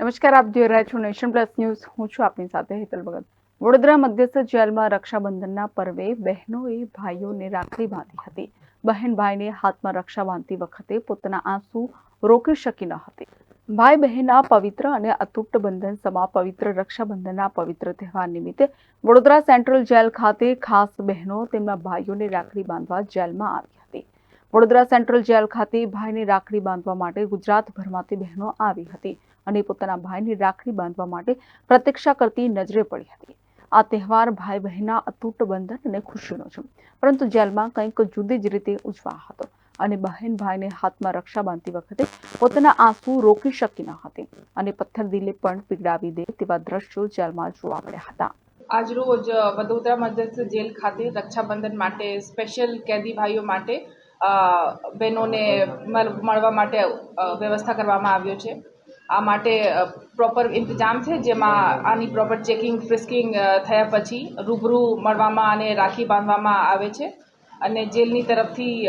નમસ્કાર, આપ જોઈ રહ્યા છો નેશન પ્લસ ન્યૂઝ. હું છું આપની સાથે હેતલ ભગત. વડોદરા મધ્યસ્થ જેલમાં રક્ષાબંધનના પર્વે બહેનોએ ભાઈઓને રાખડી બાંધી હતી. બહેન ભાઈને હાથમાં રક્ષા બાંધતી વખતે પોતાના આંસુ રોકી શકી ન હતી. ભાઈ બહેનના પવિત્ર અને અતૂટ બંધન સમા પવિત્ર રક્ષાબંધનના પવિત્ર તહેવાર નિમિત્તે વડોદરા સેન્ટ્રલ જેલ ખાતે ખાસ બહેનો તેમના ભાઈઓને રાખડી બાંધવા જેલમાં આવી વડોદરા સેન્ટ્રલ જેલ ખાતે ભાઈને રાખડી બાંધવા માટે ગુજરાતભરમાંથી બહેનો આવી હતી અને પોતાના ભાઈની રાખડી બાંધવા માટે પ્રતીક્ષા કરતી નજરે પડી હતી. આ તહેવાર ભાઈ બહેનના અતૂટ બંધન અને ખુશીનો છે. પરંતુ જેલમાં કંઈક જુદી જ રીતે ઉજવા હતો અને બહેન ભાઈને હાથમાં રક્ષા બાંધતી વખતે પોતાના આંસુ રોકી શકી ન હતી અને પથ્થર દિલે પણ પીગડાવી દે તેવા દ્રશ્યો જેલમાં જોવા મળ્યા હતા. આજરોજ વડોદરા મધ્યસ્થ જેલ ખાતે રક્ષાબંધન માટે સ્પેશિયલ કેદી ભાઈઓ માટે બહેનોને મળ- મળવા માટે વ્યવસ્થા કરવામાં આવ્યો છે. આ માટે પ્રોપર ઇંતજામ છે, જેમાં આની પ્રોપર ચેકિંગ ફ્રિસ્કિંગ થયા પછી રૂબરૂ મળવામાં અને રાખી બાંધવામાં આવે છે. અને જેલની તરફથી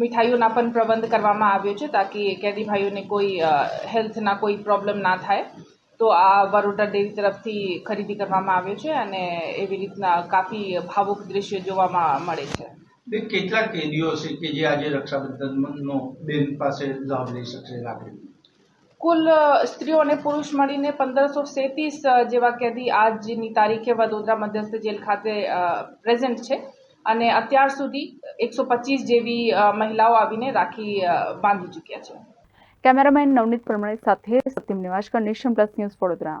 મીઠાઈઓના પણ પ્રબંધ કરવામાં આવ્યો છે, તાકી કેદી ભાઈઓને કોઈ હેલ્થના કોઈ પ્રોબ્લેમ ના થાય. તો આ બરોડા ડેરી તરફથી ખરીદી કરવામાં આવ્યો છે અને એવી રીતના કાફી ભાવુક દ્રશ્યો જોવામાં મળે છે. કેટલા કેદીઓ છે કે જે આજે રક્ષાબંધનનો બેન પાસે લાભ લઈ શકશે રાખડી કુલ સ્ત્રીઓ અને પુરુષ મળીને પંદરસો સેતીસ જેવા કેદી આજની તારીખે વડોદરા મધ્યસ્થ જેલ ખાતે પ્રેઝન્ટ છે. અને અત્યાર સુધી એકસો પચીસ જેવી મહિલાઓ આવીને રાખી બાંધી ચૂક્યા છે. કેમેરામેન નવનીત પરમાણી સાથે Satyam Nivaskar Nation Plus News Vadodara.